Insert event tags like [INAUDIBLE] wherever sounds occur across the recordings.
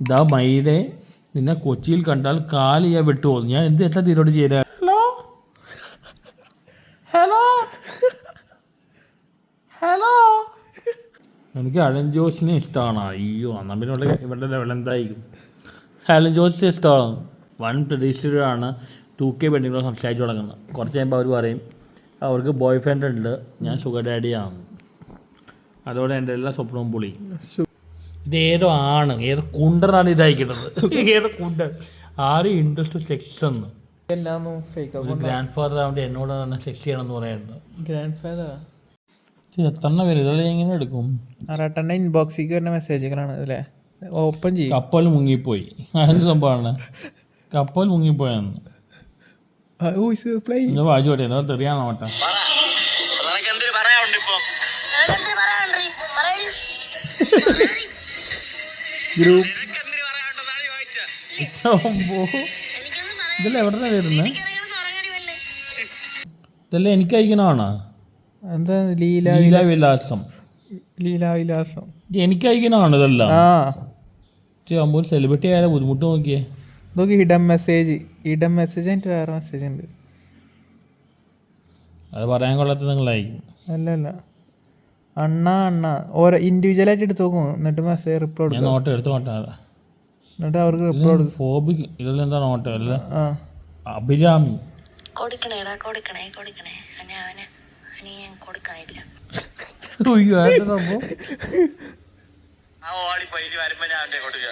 ഇതാ മയിലെ നിന്നെ കൊച്ചിയിൽ കണ്ടാൽ കാൽ ഞാൻ വിട്ടുപോകും. ഞാൻ എന്ത് എത്ര തീരോട് ചേരാ ഹലോ? ഹലോ? ഹലോ? എനിക്ക് അലൻ ജോസിനെ ഇഷ്ടമാണ് അയ്യോ എന്നാൽ പിന്നെ ഇവിടെ ഇവരുടെ ലെവൽ എന്തായിരിക്കും? അലൻ ജോസിനെ ഇഷ്ടമാണ് വൺ പ്രതീക്ഷിതരാണ് ടു കെ പെണ്ണുങ്ങൾ സംസാരിച്ചു തുടങ്ങുന്നത്. കുറച്ച് കഴിയുമ്പോൾ അവർ പറയും അവർക്ക് ബോയ് ഫ്രണ്ട് ഉണ്ട്. ഞാൻ ഷുഗർ ഡാഡിയാണ് അതോടെ എന്റെ എല്ലാ സ്വപ്നവും പൊളി. ഇത് ഏതോ ആണ് ഏത് കുണ്ടറാണ് ഇതയക്കുന്നത്. ഏത് കുണ്ടർ ആരും ഇൻട്രസ്റ്റ് സെക്സ് എന്ന് എല്ലാം ഫേക്ക് ഒരു ഗ്രാൻഡ് ഫാദർ ആവേണ്ടി എന്നോട് തന്നെ സെക്സ് ചെയ്യണമെന്ന് പറയുന്നത് ഗ്രാൻഡ് ഫാദർ എത്രണ്ണ എത്ര പേര്? ഇതെല്ലാം എങ്ങനെ എടുക്കും. ആറാട്ടെണ്ണ ഇൻബോക്സിലേക്ക് വരുന്ന മെസ്സേജുകളാണ് അല്ലേ? ഓപ്പൺ ചെയ്യും. കപ്പൽ മുങ്ങിപ്പോയി. അതിന് സംഭവമാണ്? കപ്പൽ മുങ്ങിപ്പോയെന്ന് എന്നോ തെറിയാണോ പറയാനുണ്ട് ഇപ്പൊ പറയാനുണ്ട്? ഗ്രൂപ്പ്. ഇതെല്ലാം എവിടെ വരുന്നത് ഇതല്ല എനിക്ക് അയക്കണമാണ്? എന്താ ലീല ലീലാവിലാസം ലീലാവിലാസം ഇത് എനിക്ക് അയക്കണമാണ് ഇതല്ല? ഒരു സെലിബ്രിറ്റി ആയാലും ബുദ്ധിമുട്ട് നോക്കിയേ? നോക്കി ഹിഡൻ മെസ്സേജ് ഹിഡൻ മെസ്സേജ് ആയിട്ട് വേറെ മെസ്സേജ് ഉണ്ട്. അത് പറയാൻ കൊള്ളാത്ത നിങ്ങളായിരിക്കും. അല്ല അല്ല അണ്ണ അണ്ണ. ഓരോ ഇൻഡിവിജ്വൽ ആയിട്ട് എടുത്ത് നോക്കും. എന്നിട്ട് മെസ്സേജ് റിപ്ലൈ ഞാൻ കൊടുക്കും നോട്ട് എടുത്ത് നോട്ടാ എന്നിട്ട് അവർക്ക് റിപ്ലൈ കൊടുക്കും ഫോബിക് ഇതെല്ലാം എന്താ നോട്ട് അല്ല അഭിരാമി. കൊടുക്കണേടാ കൊടുക്കണേ കൊടുക്കണേ. അവനെ അവന് അവന് ഞാൻ കൊടുക്കാനില്ല. [LAUGHS] അയ്യോ സംഭവം? ആ ഓടി ഇനി വരുമ്പോ ഞാൻ അവന്റെ കൊടുക്കുക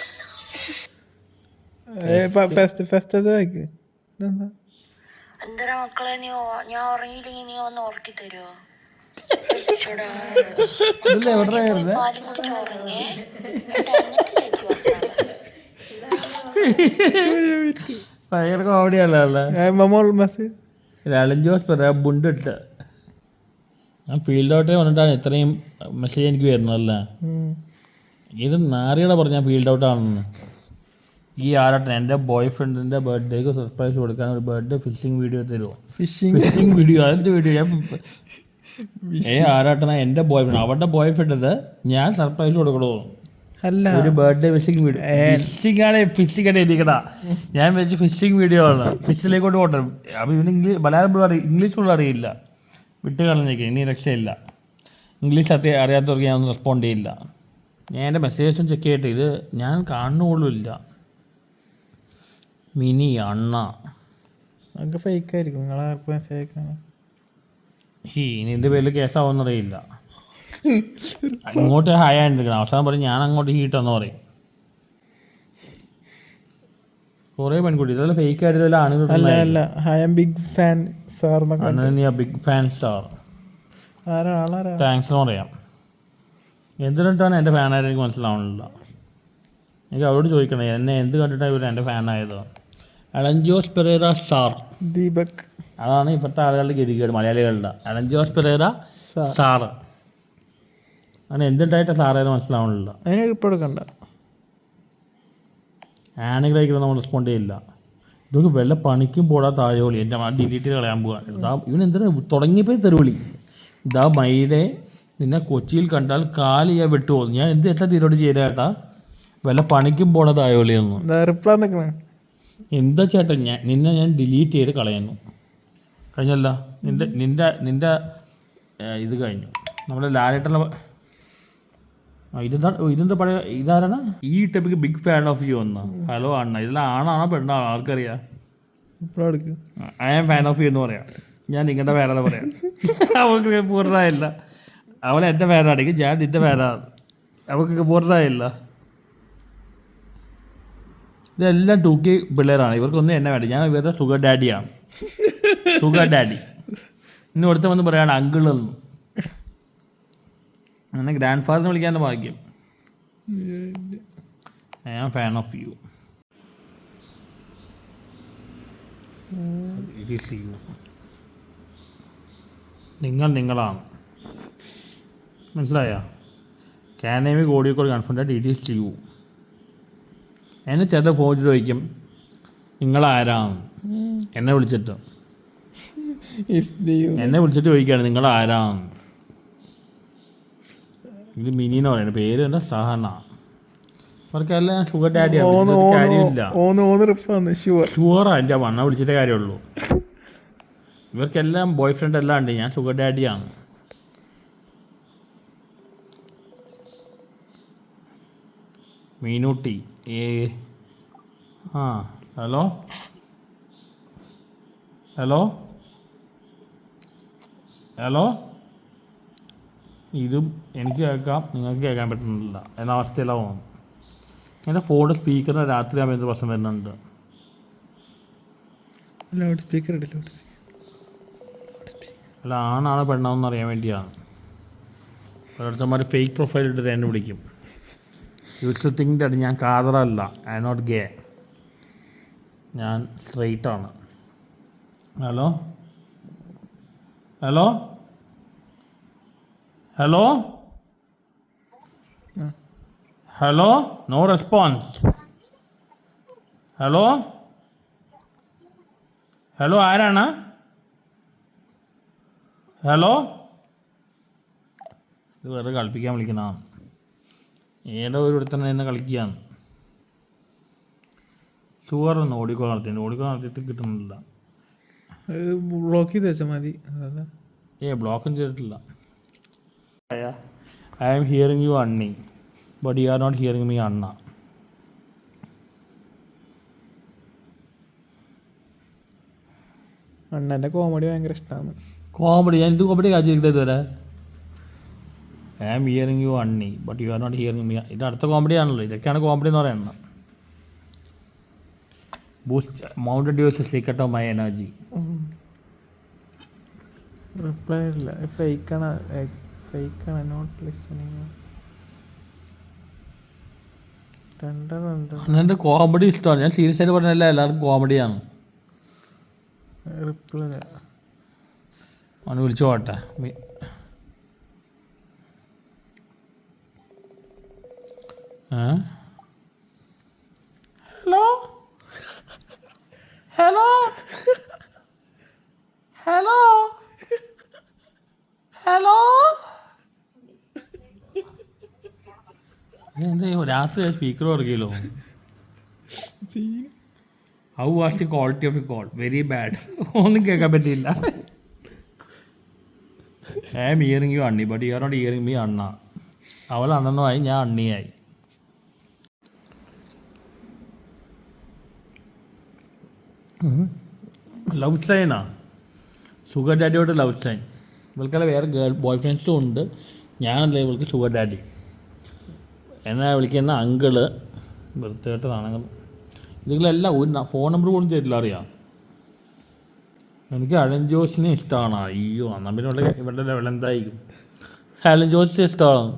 ഫസ്റ്റ് ഫസ്റ്റ് എന്തിനാ മക്കളെ നീ ഞാൻ ഉറങ്ങിയില്ലെങ്കിൽ നീ ഒന്ന് ഉറക്കി തരുമോ ഭയങ്കര കോമഡിയാണല്ലോ ലാലൻ ജോസ് പറയാ ബുണ്ടിട്ട് ഞാൻ ഫീൽഡ് ഔട്ടേ വന്നിട്ടാണ് ഇത്രയും മെസ്സേജ് എനിക്ക് വരുന്നതല്ലേ ഇത് നാറിയുടെ പറഞ്ഞ ഫീൽഡ് ഔട്ട് ആണെന്ന്. ഈ ആരട്ടൻ എന്റെ ബോയ് ഫ്രണ്ടിന്റെ ബർത്ത്ഡേക്ക് സർപ്രൈസ് കൊടുക്കാൻ ഒരു ബർത്ത്ഡേ ഫിഷിംഗ് വീഡിയോ തരുമോ ഫിഷിംഗ് ഫിഷിംഗ് വീഡിയോ അതിന്റെ വീഡിയോ ഞാൻ ഏ ആരാട്ടനാ? എന്റെ ബോയ് ഫ്രണ്ട് അവരുടെ ബോയ് ഫ്രണ്ട് ഞാൻ സർപ്രൈസ് കൊടുക്കണോ. അല്ല. ഒരു ബർത്ത്ഡേ ഫിഷിംഗ് വീഡിയോ ഫിഷിംഗ് ആണ് ഫിഷിംഗ് ആണ് എഴുതിക്കടാ ഞാൻ വെച്ച് ഫിഷിംഗ് വീഡിയോ ആണ്. ഫിഷിലേക്കോട്ട് പോട്ടെ. അപ്പോൾ ഇവന് ഇംഗ്ലീഷ് മലയാളം അറിയില്ല ഇംഗ്ലീഷ് പോലും അറിയില്ല. വിട്ട് കളഞ്ഞേക്ക് ഇനി രക്ഷയില്ല. ഇംഗ്ലീഷ് അത്യ അറിയാത്തവർക്ക് ഞാൻ ഒന്നും റെസ്പോണ്ട് ചെയ്യില്ല. ഞാൻ എന്റെ മെസ്സേജസും ചെക്ക് ചെയ്തിട്ട് ഇത് ഞാൻ കാണുന്ന പോലും ഇല്ല. മിനി അണ്ണ. ഫേക്ക് ആയിരിക്കും. നിങ്ങളെ മെസ്സേജ് അയക്കാൻ ഇനി എന്റെ പേരിൽ കേസാവുമെന്നറിയില്ല അങ്ങോട്ട് ഹായ് ആയിരിക്കണം അവസാനം പറയും ഞാൻ അങ്ങോട്ട് ഹീറ്റ് ഹീട്ടെന്ന് പറയും. കുറേ പെൺകുട്ടി ഇതെല്ലാം ഫേക്ക് ആയിട്ട് ഇതെല്ലാം അല്ല ആണുങ്ങൾ അല്ല. I am big fan sir Annan big fan star thanks എന്ന് പറയാം. എന്തിനിട്ടാണ് എന്റെ ഫാനായിട്ട് എനിക്ക് മനസ്സിലാവണില്ല. എനിക്ക് അവരോട് ചോദിക്കണേ എന്നെ എന്ത് കണ്ടിട്ടാണ് ഇവർ എന്റെ ഫാനായത് അലഞ്ചോസ് പെരേറ സ്റ്റാർ ദീപക്. അതാണ് ഇപ്പോഴത്തെ ആളുകളുടെ ഗതികേട് മലയാളികളുടെ. അലഞ്ചോസ് പെരേര സാറ്. അങ്ങനെ എന്തുണ്ടായിട്ട് സാറേ മനസ്സിലാവണില്ല. അതിന് റിപ്പോർട്ട് എടുക്കണ്ട. ആനുകളായിരിക്കും നമ്മൾ റെസ്പോണ്ട് ചെയ്യില്ല. ഇതൊക്കെ വല്ല പണിക്കും പോടാ താഴോളി എന്റെ ആ ഡിലീറ്റ് കളയാൻ പോവാണ് ഇതാ ഇവൻ എന്തിനാ തുടങ്ങിയപ്പോൾ തെരുവിളി ഇതാ മയിലെ നിന്നെ കൊച്ചിയിൽ കണ്ടാൽ കാൽ ഞാൻ വിട്ടുപോകുന്നു ഞാൻ എന്ത് എത്ര തീരോട് ചെയ്ത ചേട്ടാ വല്ല പണിക്കും പോണ താഴോളി ഒന്നും റിപ്ലൈ നിൽക്കണേ എന്താ ചേട്ടൻ ഞാൻ നിന്നെ ഞാൻ ഡിലീറ്റ് ചെയ്ത് കളയുന്നു. കഴിഞ്ഞല്ല. നിന്റെ നിന്റെ നിന്റെ ഇത് കഴിഞ്ഞു. നമ്മുടെ ലാലേട്ടുള്ള ആ, ഇതെന്താ ഇതെന്താ പഴയ ഇതാരാണ്? ഈ ടൈപ്പിക്ക് ബിഗ് ഫാൻ ഓഫ് യു എന്ന് ഹലോ അണ്ണ ഇതെല്ലാം ആണാണോ പെണ്ണാണോ? ആർക്കറിയാം? I am fan of you എന്ന് പറയാം. ഞാൻ നിങ്ങളുടെ പേരാണ് പറയാം. അവൾക്ക് പൂർണമായില്ല. അവൾ എന്റെ പേരാണെങ്കിൽ ഞാൻ നിന്റെ പേരാണ് അവൾക്ക് പൂർണമായില്ല. ഇതെല്ലാം തൂക്കി പിള്ളേരാണ്. ഇവർക്കൊന്നും എന്നെ വേണ്ട. ഞാൻ ഇവരുടെ സുഗർ ഡാഡിയാണ് സുഗർ ഡാഡി ഇന്ന് ഇവിടുത്തെ വന്ന് പറയാണ് അങ്കിളെന്ന് അങ്ങനെ ഗ്രാൻഡ് ഫാദറിനെ വിളിക്കാൻ ഭാഗ്യം. I am fan of you it is you നിങ്ങൾ നിങ്ങളാണ്. മനസ്സിലായോ? കാനേമി ഓഡിയോ കൺഫേം ആയിട്ട് ഇറ്റ് ഈസ് യു എന്നെ ചേട്ടൻ ഫോൺ ചോദിക്കും നിങ്ങളാരാണ് എന്നെ വിളിച്ചിട്ട്. എന്നെ വിളിച്ചിട്ട് ചോദിക്കുകയാണ് നിങ്ങൾ ആരാണ് ഇത് മിനി എന്ന് പറയുന്നത് പേര് തന്നെ സഹന ഇവർക്കെല്ലാം ഷുഗർ ഡാഡി ഓന്ന് കാര്യമില്ല. ഓന്ന് ഓന്ന് ഓന്ന് റിപ്പ് ഷുവർ ഷുഗറാ എന്റെ വണ്ണ വിളിച്ചിട്ടേ കാര്യമുള്ളൂ. ഇവർക്കെല്ലാം ബോയ് ഫ്രണ്ട് എല്ലാം ഉണ്ട് ഞാൻ ഷുഗർ ഡാഡിയാണ് മീനൂട്ടി. ഏ ആ ഹലോ? ഹലോ? ഹലോ? ഇതും എനിക്ക് കേൾക്കാം. നിങ്ങൾക്ക് കേൾക്കാൻ പറ്റുന്നില്ല. എന്ന അവസ്ഥയിലാവും എന്റെ ഫോണിൽ സ്പീക്കറിന് രാത്രി ആകുമ്പോൾ പ്രശ്നം വരുന്നുണ്ട്? ലൗഡ് സ്പീക്കർ ലൗഡ് അല്ല ആണാണ് പെണ്ണാണെന്ന് അറിയാൻ വേണ്ടിയാണ്. ഓരോരുത്തന്മാർ ഫേക്ക് പ്രൊഫൈൽ ഇട്ടിട്ട് എന്നെ വിളിക്കും. യൂസ് തിങ്ക് ദാറ്റ് ഞാൻ കാതറല്ല. ഐ നോട്ട് ഗേ ഞാൻ സ്ട്രെയിറ്റ് ആണ്. Hello hello hello hello no response hello hello ആരാണ്? ഹലോ ഇത് വെറുതെ കളിപ്പിക്കാൻ വിളിക്കുന്നതാണ്. ഏതോ ഒരു തന്നെ കളിക്കുകയാണ്. ഷുഗർ ഒന്ന് ഓടിക്കോ നടത്തിയിട്ട് ഓടിക്കോ നടത്തിയിട്ട് കിട്ടുന്നില്ല. ബ്ലോക്ക് ചെയ്ത് വെച്ചാൽ മതി. ഏ ബ്ലോക്കും ചെയ്തിട്ടില്ല. I am hearing you അണ്ണി but you are not hearing me അണ്ണ അണ്ണന്റെ കോമഡി ഭയങ്കര ഇഷ്ടമാണ് കോമഡി ഞാൻ എന്ത് കോമഡി കാഴ്ച ഇതുവരെ? I am hearing you അണ്ണി but you are not hearing me ഇത് അടുത്ത കോമഡി ആണല്ലോ. ഇതൊക്കെയാണ് കോമഡി എന്ന് പറയുന്നത്. Boost mounted deuce secret of my energy reply ഇല്ല. ഫേക്കാണ് ഫേക്കാണ് നോട്ട് ലിസണിങ് രണ്ടെണ്ണുണ്ട് എന്റെ കോമഡി ഇഷ്ടമാണ്. ഞാൻ സീരിയസ് ആയിട്ട് പറഞ്ഞല്ല എല്ലാവർക്കും കോമഡിയാണ് റിപ്ലൈ അവന് വിളിച്ചു പോട്ടെ. ഹലോ? ഹലോ? ഹലോ? ഹലോ? എന്താ രാത്രി speaker വർക്കിയല്ലോ how was the quality of you call very bad ഒന്നും കേൾക്കാൻ പറ്റിയില്ല. I am hearing you അണ്ണി but you are not hearing me അണ്ണ അവൾ അണ്ണനുമായി ഞാൻ അണ്ണിയായി. ലവ് സൈനാ ഷുഗർ ഡാഡിയോട് ലവ് സൈൻ ഇവൾക്കല്ല വേറെ ഗേൾ ബോയ് ഫ്രണ്ട്സും ഉണ്ട്. ഞാനല്ല ഇവൾക്ക് ഷുഗർ ഡാഡി എന്നെ വിളിക്കുന്ന? അങ്കിൾ വൃത്തികെട്ടതാണെങ്കിൽ ഇതിലെല്ലാം ഒരു ഫോൺ നമ്പർ പോലും തരില്ല അറിയാം? എനിക്ക് അലൻ ജോസിനെ ഇഷ്ടമാണ് അയ്യോ എന്നാൽ പിന്നെ ഇവിടെ ഇവരുടെ ലെവൽ എന്തായിരിക്കും? അലൻ ജോസിനെ ഇഷ്ടമാണ്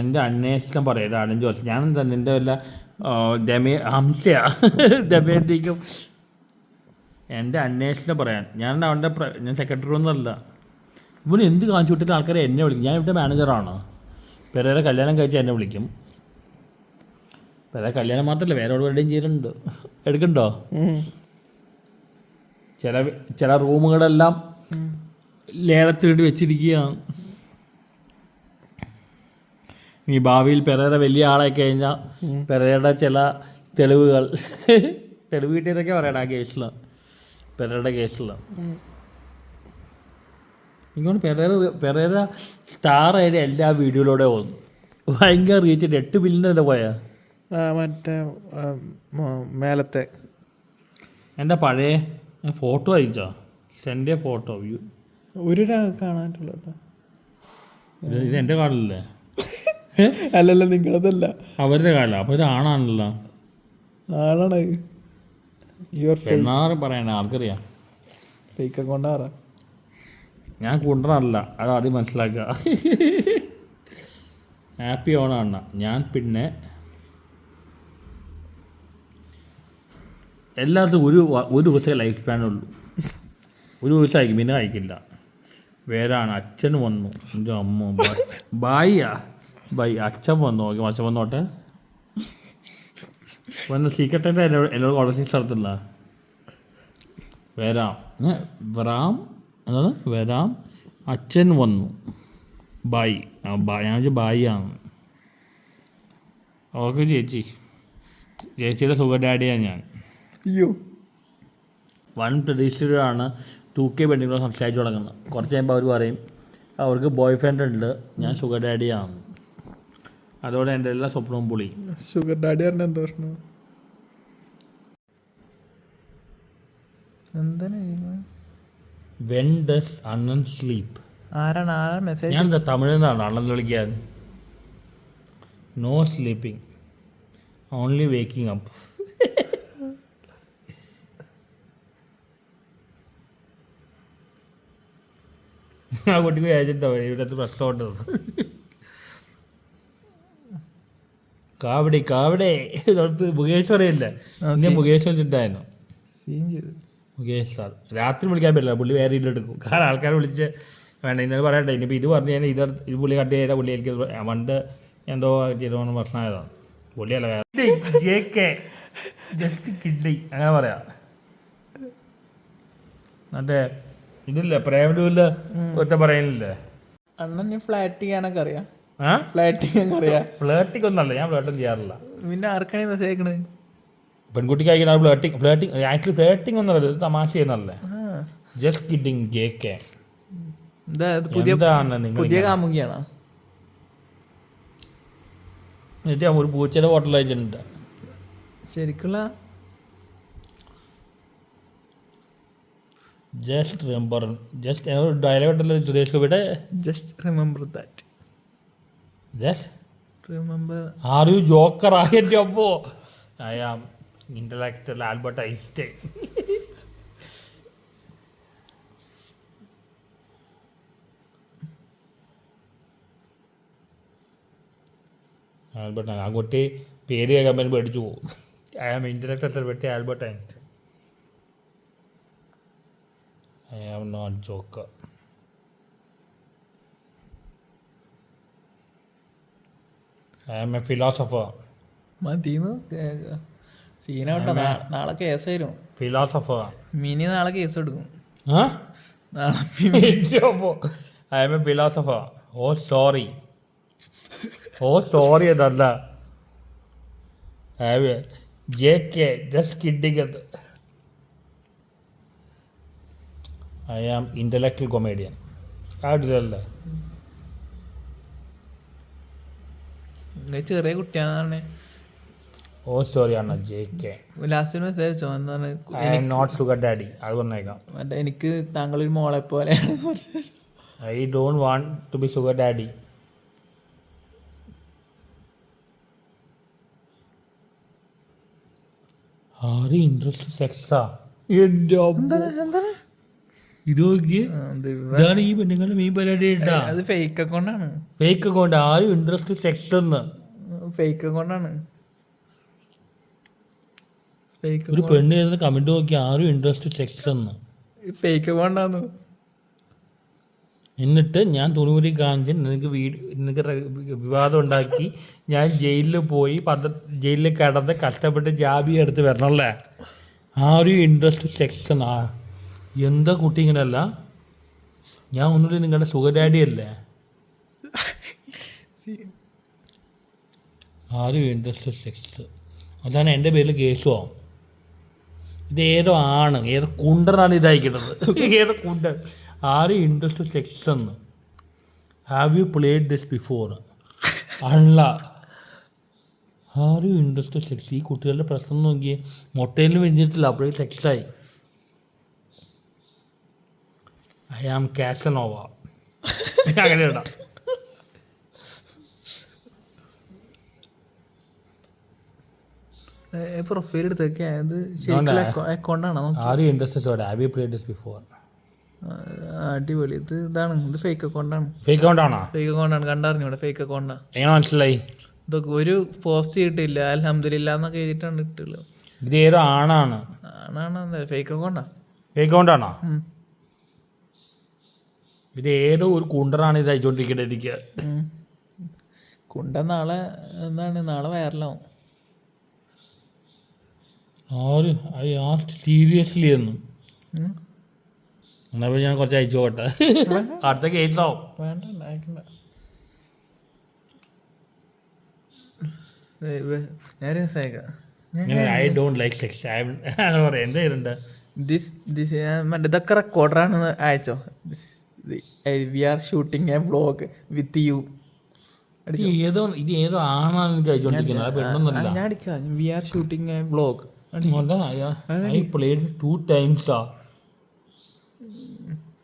എന്റെ അന്വേഷണം പറയാം അലൻ ജോസ്. ഞാനെന്താ നിന്റെ വല്ല ഹംസയാ ദമയന്തിക്കും [LAUGHS] എന്റെ അന്വേഷണം പറയാൻ. ഞാൻ അവന്റെ പ്ര- ഞാൻ സെക്രട്ടറി ഒന്നുമല്ല ഇവൻ എന്ത് കാണിച്ചു വിട്ടിട്ട് ആൾക്കാരെ എന്നെ വിളിക്കും? ഞാൻ ഇവിടെ മാനേജറാണ് പെരേരെ കല്യാണം കഴിച്ച് എന്നെ വിളിക്കും. പേരെ കല്യാണം മാത്രമല്ല വേറെ എവിടെയും ചെയ്തിട്ടുണ്ട്. എടുക്കണ്ടോ? ചില ചില റൂമുകളെല്ലാം ലേലത്തിന് വേണ്ടി വെച്ചിരിക്കുകയാണ്. ഈ ഭാവിയിൽ പെരേര വലിയ ആളായി കഴിഞ്ഞാൽ പെരേരുടെ ചില തെളിവുകൾ. തെളിവ് കിട്ടിയതൊക്കെ പറയണം ആ കേസിൽ പെരേരുടെ കേസിൽ ഇങ്ങോട്ട് പെരേര പെരേര സ്റ്റാർ ആയിട്ട് എല്ലാ വീഡിയോയിലൂടെ വന്നു. ഭയങ്കര റീച്ചിട്ട് എട്ട് ബില്ലിന്റെ പോയാ? മറ്റേ മേലത്തെ. എന്റെ പഴയ ഫോട്ടോ അയച്ചോ എന്റെ ഫോട്ടോ വ്യൂ ഒരു കാണാനായിട്ടുള്ള ഇത് ഇത് എന്റെ കാർഡിലല്ലേ അല്ലല്ല നിങ്ങളതല്ല. അവരുടെ കാലം. അപ്പൊ ഇത് ആണാണല്ലോ. ആണാണ്. യുവർ ഫേക്ക് എന്നാണ് പറയണേ ആർക്കറിയാം? ഫേക്ക് അക്കൗണ്ട് ആറാ ഞാൻ കുണ്ടനല്ല അത് ആദ്യം മനസ്സിലാക്കുക. ഹാപ്പി ഓണാണ് ഞാൻ പിന്നെ എല്ലാത്തും ഒരു ഒരു ദിവസമേ ലൈഫ് സ്പാനുള്ളൂ ഒരു ദിവസം അയക്കും പിന്നെ അയക്കില്ല വേറാണ് അച്ഛൻ വന്നു. എന്റെ അമ്മ. ബായിയാ ബൈ അച്ഛൻ വന്നു. നോക്കി അച്ഛൻ വന്നോട്ടെ. വന്ന് സീക്രട്ടായിട്ട് എന്നോട് എന്നോട് കോൺവെർസേഷൻ നടത്തില്ല വരാം. വരാം. എന്താണ്? വരാം. അച്ഛൻ വന്നു. ബായി ആ ബാ. ഞാൻ വെച്ചാൽ ബായി ആണ്. ഓക്കെ ചേച്ചി. ചേച്ചിയുടെ സുഖ ഡാഡിയാണ് ഞാൻ. അയ്യോ. വൺ പ്രതീക്ഷയിലാണ് ടു കെ പെണ്ണുങ്ങളോട് സംസാരിച്ചു തുടങ്ങുന്നത്. കുറച്ച് കഴിയുമ്പോൾ അവർ പറയും അവർക്ക് ബോയ് ഫ്രണ്ട് ഉണ്ട്. ഞാൻ സുഖ ഡാഡിയാണ്. അതോടെ എന്റെ എല്ലാ സ്വപ്നവും പൊളി. ഷുഗർ ഡാഡി പറഞ്ഞ എന്താ പ്രശ്നം? വെൻ ഡസ് അണ്ണൻ സ്ലീപ്പ് ആരാണ്? മെസ്സേജ് ഞാൻ എന്താ തമിഴിൽ നിന്നാണ് അണ്ണൻ വിളിക്കാൻ? No sleeping only waking up ആ കുട്ടിക്ക് ഇവിടുത്തെ കാവടി കാവടി. അടുത്ത് മുകേഷ് പറയില്ല? ആ, ഇന്നെ മുകേഷ് വെച്ചിട്ടായിരുന്നു. സീൻ ചെയ്തു. മുകേഷ് സാർ. രാത്രി വിളിക്കാൻ പറ്റില്ല പുള്ളി വേറെ ഇല്ലെടുക്കും കാരണം ആൾക്കാരെ വിളിച്ച് വേണ്ട ഇന്നലെ പറയട്ടെ ഇനിയിപ്പോൾ ഇത് പറഞ്ഞു കഴിഞ്ഞാൽ ഇത് ഇത് പുള്ളി കട്ട് ചെയ്താൽ പുള്ളി എനിക്ക് പണ്ട് എന്തോ ചെയ്തോണ്ട് പ്രശ്നമായതാണ് പുള്ളിയല്ല വേറെ. ജെ കെ ജസ്റ്റ് കിഡ്നി അങ്ങനെ പറയാം. മറ്റേ ഇതില്ല പ്രേമലൂരിൽ ഒറ്റ പറയുന്നില്ലേ? അണ്ണൻ ഫ്ലാറ്റ് ചെയ്യാനൊക്കെ അറിയാം. ഫ്ലേട്ടിംഗ് ഒന്നല്ല ഞാൻ ചെയ്യാറില്ല. പിന്നെ ആർക്കാണ് മെസ്സേജ് അയക്കണത് പെൺകുട്ടിക്ക് അയക്കുന്ന ഫ്ലേട്ടിംഗ് ഫ്ലേട്ടിംഗ് ആക്ച്വലി ഫ്ലേട്ടിംഗ് ഒന്നല്ല ഇത് തമാശ ചെയ്യുന്നല്ലേ ജസ്റ്റ് കിഡിങ് ജെ കെ പുതിയ പുതിയ കാമുകിയാണോ? എന്നിട്ട് ഒരു പൂച്ചയുടെ ഹോട്ടൽ അയച്ചിട്ടുണ്ട് ശരിക്കുള്ള ജസ്റ്റ് റിമെമ്പർ ജസ്റ്റ് ഡയലോഗ് ഉണ്ടല്ലോ സുരേഷ് ഗോപിയുടെ? Just remember that just remember are you joker എന്റെ അപ്പോ I am intellectual Albert Einstein Albert ആ കുട്ടി പേര് കേൾക്കാൻ പറ്റും പേടിച്ചു പോകും ഐ ആം ഇന്റലക്ച്വൽ വെട്ടി Albert Einstein I am not joker I am a philosopher മതിന്ന് സീനോട്ടോ നാളെ കേസ് വരും. ഫിലോസഫർ മിനി നാളെ കേസ് എടുക്കും. I am a philosopher oh sorry oh sorry എന്നല്ല. ജെ കെ ജസ്റ്റ് കിഡിങ് എന്ന്. ഐ ആം ഇന്റലക്ച്വൽ കൊമേഡിയൻ ആയിട്ടില്ലല്ലേ ചെറിയ കുട്ടിയാണെന്നാണ് ഓ സോറി ആണ് ജെ കെ ലാസ്റ്റ് മെസ്സേജ് അയച്ചോ. എന്താണ് നോട്ട് ഡാഡി അത് പറഞ്ഞേക്കാം. മറ്റേ എനിക്ക് താങ്കളൊരു മോളെ പോലെ I don't want to be sugar daddy ആര് ഇൻട്രസ്റ്റ് സെക്സാ എന്റെ എന്താണ്? ഇത് നോക്കിയേ ഇതാണ് ഈ പെണ്ണുങ്ങളുടെ മെയിൻ പരിപാടി അത് ഫേക്ക് അക്കൗണ്ടാണ് ഫേക്ക് അക്കൗണ്ട് ആരും ഇൻട്രസ്റ്റ് സെക്സ് ഫേക്ക് അക്കൗണ്ടാണ് ഫേക്ക് ഒരു പെണ്ണ് ചെയ്ത കമന്റ് നോക്കി ആരും ഇൻട്രസ്റ്റ് സെക്സ് എന്ന് ഫേക്ക് അക്കൗണ്ടാന്ന് എന്നിട്ട് ഞാൻ തുണിമുരി കാഞ്ചൻ നിനക്ക് വീട് നിനക്ക് വിവാദം ഉണ്ടാക്കി. ഞാൻ ജയിലിൽ പോയി പത്ര ജയിലിൽ കിടന്ന് കഷ്ടപ്പെട്ട് ജാബി എടുത്ത് വരണമല്ലേ ആ ഒരു ഇൻട്രസ്റ്റ് സെക്ഷൻ ആ എന്താ കുട്ടി ഇങ്ങനെ അല്ല ഞാൻ ഒന്നുമില്ല നിങ്ങളുടെ സുഖഡാഡി അല്ലേ ആരും ഇൻട്രസ്റ്റ് സെക്സ് അതാണ് എന്റെ പേരിൽ കേസും ആവും ഇത് ഏതോ ആണ് ഏതോ കുണ്ടറാണ് ഇതായിക്കുന്നത്. ഏതോ കുണ്ടർ ആരും ഇൻട്രസ്റ്റ് സെക്സ് എന്ന്? Have you played this before അല്ല. ആരും ഇൻട്രസ്റ്റ് സെക്സ് ഈ കുട്ടികളുടെ പ്രശ്നം നോക്കിയേ മുട്ടയിലും വെഞ്ഞിട്ടില്ല അപ്പോഴേ സെക്സായി ഐ ആം കാസനോവ അങ്ങനെ ഇടാം. പ്രൊഫൈൽ എടുത്തൊക്കെ അത് ശരിക്കുള്ള അക്കൗണ്ടാണോ ആരും interest have you played this before അടിപൊളി. ഇത് ഇതാണ്. ഇത് ഫേക്ക് അക്കൗണ്ടാണ് ഫേക്ക് അക്കൗണ്ടാണോ ഫേക്ക് അക്കൗണ്ടാണ് കണ്ടറിഞ്ഞൂടെ ഫേക്ക് അക്കൗണ്ടാണ് എങ്ങനെ മനസ്സിലായി? ഇതൊക്കെ ഒരു പോസ്റ്റ് ചെയ്തിട്ടില്ല അലഹമില്ല എന്നൊക്കെ എഴുതിയിട്ടാണ് ഇട്ടുള്ളത് ഇത് ഏതോ ആണാണ്. ആണാണ് ഫേക്ക് അക്കൗണ്ടാ ഫേക്ക് അക്കൗണ്ടാണോ. ഇത് ഏതോ ഒരു കുണ്ടറാണ് ഇത് അയച്ചുകൊണ്ടിരിക്കുന്നത് എനിക്ക്. കുണ്ടൻ കുണ്ട നാളെ എന്താണ്? നാളെ വൈറലാവും. ആര്? ഐ ആസ്റ്റ് സീരിയസ്ലി എന്നും. പിന്നെ ഞാൻ കുറച്ച് അയച്ചു പോട്ടെ. അടുത്ത കേസാവും വേണ്ട അയക്കണ്ട. ഐ ഡോണ്ട് ലൈക്ക് സെക്സ് അങ്ങനെ പറയാം. എന്താ ചെയ്തിട്ടുണ്ട് ദിസ് ദിസ് മറ്റേ ഇതൊക്കെ റെക്കോർഡറാണെന്ന് അയച്ചോ? We are shooting a vlog with you ഏതോ ഇത് ഏതോ ആണാണ് എനിക്ക് അയച്ചുകൊണ്ടിരിക്കുന്നത് ഞാൻ അടിക്കാം. We are shooting a vlog I played two times ആ.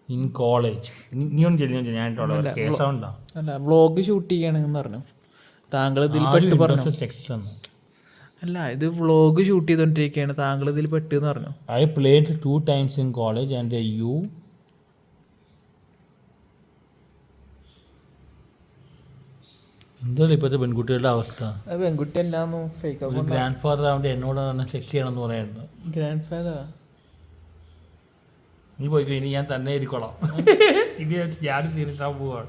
ഇൻ കോളേജ് നീ ഒന്ന് ചെല്ലി ഞാൻ കേസാവണ്ട അല്ല വ്ളോഗ് ഷൂട്ട് ചെയ്യണമെന്ന് പറഞ്ഞു. താങ്കൾ ഇതിൽ പെട്ട് പറഞ്ഞു. അല്ല ഇത് വ്ളോഗ് ഷൂട്ട് ചെയ്തോണ്ടിരിക്കുകയാണ് താങ്കൾ ഇതിൽ പെട്ട് എന്ന് പറഞ്ഞു. I played two times in college and you എന്താ ഇപ്പോഴത്തെ പെൺകുട്ടികളുടെ അവസ്ഥ? പെൺകുട്ടി ഫേക്ക് ഗ്രാൻഡ് ഫാദർ ആവേണ്ടി എന്നോട് തന്നെ സെക്സ് ചെയ്യണമെന്ന് പറയുന്നത് ഗ്രാൻഡ് ഫാദർ നീ പോയി ഇനി ഞാൻ തന്നെ ഇരിക്കോളാം. ഇനി ഞാൻ സീരിയസ് ആവാൻ പോവാണ്.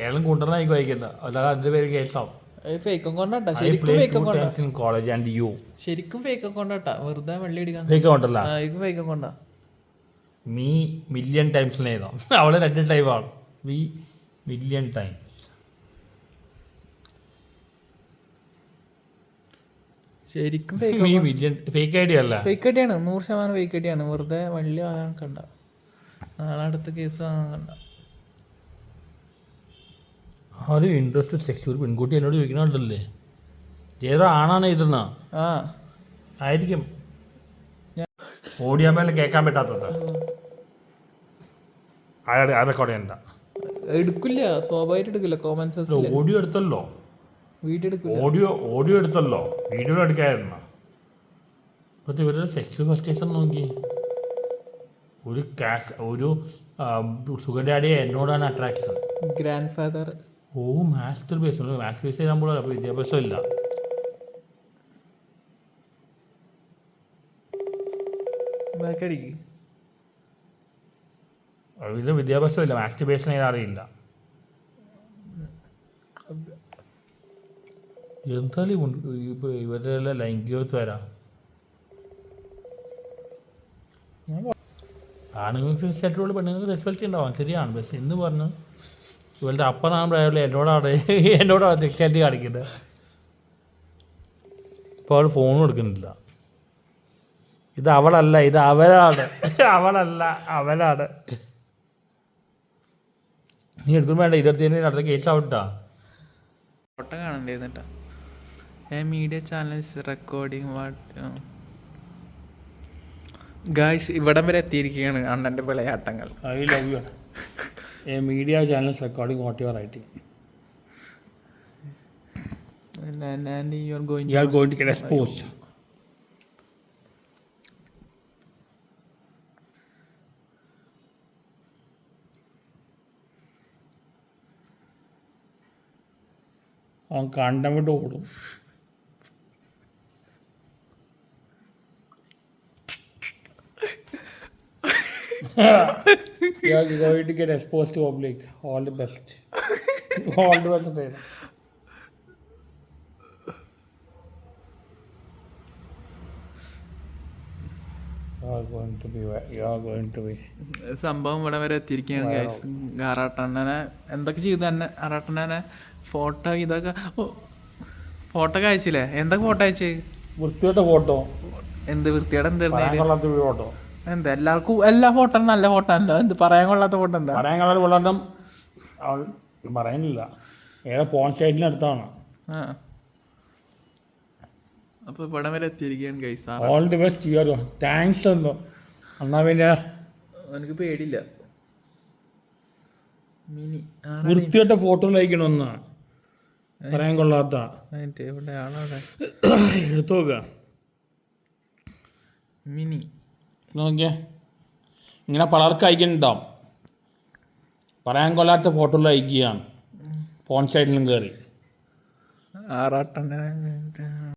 ഏളം എനിക്ക് വായിക്കണ്ട അല്ലാതെ അതിന്റെ പേര് കേസാവും. ഫേക്ക് ശരിക്കും fake to college and you ശരിക്കും ഫേക്ക് അക്കൗണ്ടാട്ടാ വെറുതെ വെള്ളി അടിക്കാൻ ഫേക്ക് ഫേക്ക് നീ മില്യൺ ടൈംസിൽ എഴുതാം അവൾ രണ്ട് ടൈമാണ് വി മില്യൺ ടൈംസ് ശരിക്കും ഫേക്ക് നീ അല്ല ഫേക്ക് ഐ ഡി അല്ല. ഫേക്ക് അടിയാണ് നൂറ് ശതമാനം ഫേക്ക് അടിയാണ് വെറുതെ വള്ളി വാങ്ങാൻ കണ്ട. നാളെ അടുത്ത കേസ് വാങ്ങാൻ കണ്ട. ഒരു ഇൻട്രസ്റ്റ് സെക്സ് ഒരു പെൺകുട്ടി എന്നോട് ചോദിക്കണുണ്ടല്ലേ? ഏതോ ആണാണ് ഇതെന്നാ ആ. ആയിരിക്കും. ഓടിയാൽ കേൾക്കാൻ പറ്റാത്തത്. അയാൾ ആ റെക്കോർഡ് ചെയ്യണ്ട. എടുക്കില്ല. സ്വാഭാവികമായിട്ട് എടുക്കില്ല. കോമൺ സെൻസ് ഓഡിയോ എടുത്തല്ലോ. എടുക്കില്ല ഓഡിയോ ഓഡിയോ എടുത്തല്ലോ. വീഡിയോ എടുക്കായിരുന്നു. ഇപ്പോഴത്തെ ഇവരുടെ സെക്സ് ഫസ്റ്റേഷൻ നോക്കി. ഒരു കാസ് ഒരു സുഖഡാഡിയെ എന്നോടാണ് attraction grandfather oh master base master base പോലും അപ്പോൾ വിദ്യാഭ്യാസം ഇല്ല. ഇത് വിദ്യാഭ്യാസം ഇല്ല. മാസ്റ്റർ ബേസിനെ അറിയില്ല. എന്തായാലും ഇപ്പോൾ ഇവരുടെ എല്ലാം വരാം ആണുങ്ങൾക്ക് സെറ്റുള്ള പെണ്ണുങ്ങൾക്ക് റിസൾട്ട് ഉണ്ടാവാം. ശരിയാണ്. പക്ഷെ എന്ന് പറഞ്ഞു ഇവളുടെ അപ്പനാകുമ്പോഴായാലും എന്നോടാണ് [LAUGHS] എന്നോടാണ് സെക്സാലിറ്റി കാണിക്കുന്നത് ഇപ്പോൾ അവൾ ഫോൺ എടുക്കുന്നില്ല. ഇത് അവളല്ല ഇത് അവനാണ് [LAUGHS] അവളല്ല അവനാണ് നീ എടുക്കുമ്പോൾ വേണ്ട. ഇരുപത്തിയേഴിന് അടുത്ത case ആവട്ടാ. Photo a media channels recording what guys ഇവിടം വരെ എത്തിയിരിക്കുകയാണ് അണ്ണന്റെ വിളയാട്ടങ്ങൾ. I love you a media channels recording what you are writing and you are going you are going to get exposed അവൻ കണ്ടം വിട്ട് ഓടും. You are going to get exposed to public. All the best. All the best. There. Be. സംഭവം ഇവിടെ വരെ എത്തിയിരിക്കുകയാണ് guys ആറാട്ടണ്ണനെ എന്തൊക്കെ ചെയ്തു തന്നെ ആറാട്ടണ്ണനെ ഫോട്ടോ ഇതൊക്കെ ഫോട്ടോ ഒക്കെ അയച്ചില്ലേ എന്തൊക്കെ ഫോട്ടോ അയച്ചേ വൃത്തിയുടെ ഫോട്ടോ എന്ത് വൃത്തിയുടെ എന്തായിരുന്നു എന്താ? എല്ലാവർക്കും എല്ലാ ഫോട്ടോ നല്ല ഫോട്ടോ അല്ലോ എന്ത് പറയാൻ കൊള്ളാത്ത ഫോട്ടോ എന്താ? പറയാൻ കൊള്ളാത്ത ഫോട്ടോ അവൾ പറയുന്നില്ല ഏറെ പോൺ സൈഡിനടുത്താണ് ആ. അപ്പൊ ഇവിടെ വരെ എത്തിയിരിക്കുകയാണ് guys all the best are thanks എന്തോ. എന്നാ പിന്നെ? എനിക്ക് പേടിയില്ല. മിനി വൃത്തിയുടെ ഫോട്ടോ ലയിക്കണമെന്ന് പറയാൻ കൊള്ളാത്ത. എടുത്തു നോക്കുക മിനി. നോക്കിയേ. ഇങ്ങനെ പലർക്ക് അയക്കുന്നുണ്ടാവും പറയാൻ കൊള്ളാത്ത ഫോട്ടോ അയക്കുകയാണ്. ഫോൺ സൈഡിലും കയറി ആറാട്ടെണ്ണ